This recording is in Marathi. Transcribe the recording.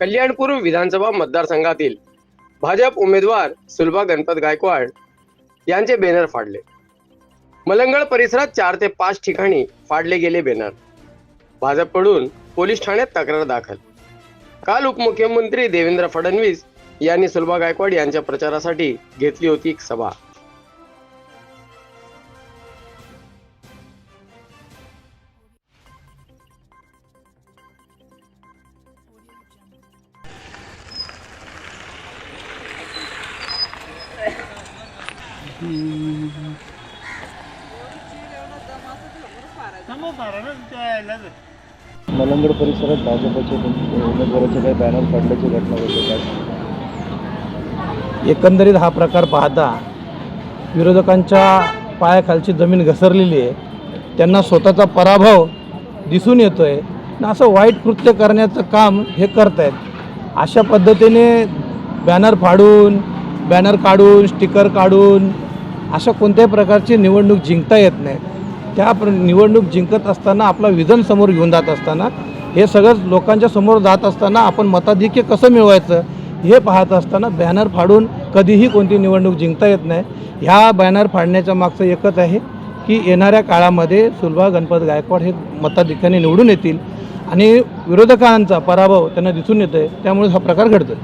कल्याणपूर विधानसभा मतदारसंघातील भाजप उमेदवार सुलभा गणपत गायकवाड यांचे बॅनर फाडले. मलंगळ परिसरात चार ते पाच ठिकाणी फाडले गेले बॅनर भाजपकडून पोलीस ठाण्यात तक्रार दाखल. काल उपमुख्यमंत्री देवेंद्र फडणवीस यांनी सुलभा गायकवाड यांच्या प्रचारासाठी घेतली होती एक सभा. मलंगड परिसरात भाजपचे उमेदवाराचे काही बॅनर पडल्याची घटना घडली एकंदरीत हा प्रकार पाहता विरोधकांच्या पायाखालची जमीन घसरलेली आहे. त्यांना स्वतःचा पराभव दिसून येतो आहे आणि असं वाईट कृत्य करण्याचं काम हे करत आहेत अशा पद्धतीने बॅनर फाडून बॅनर काढून स्टिकर काढून अशा कोणत्याही प्रकारची निवडणूक जिंकता येत नाही. त्या प्र निवडणूक जिंकत असताना आपला विजन समोर घेऊन जात असताना हे सगळं लोकांच्या समोर जात असताना आपण मताधिक्य कसं मिळवायचं हे पाहत असताना बॅनर फाडून कधीही कोणती निवडणूक जिंकता येत नाही. ह्या बॅनर फाडण्याच्या मागचं एकच आहे की येणाऱ्या काळामध्ये सुलभा गणपत गायकवाड हे मताधिक्याने निवडून येतील आणि विरोधकांचा पराभव त्यांना दिसून येतो आहे त्यामुळे हा प्रकार घडतो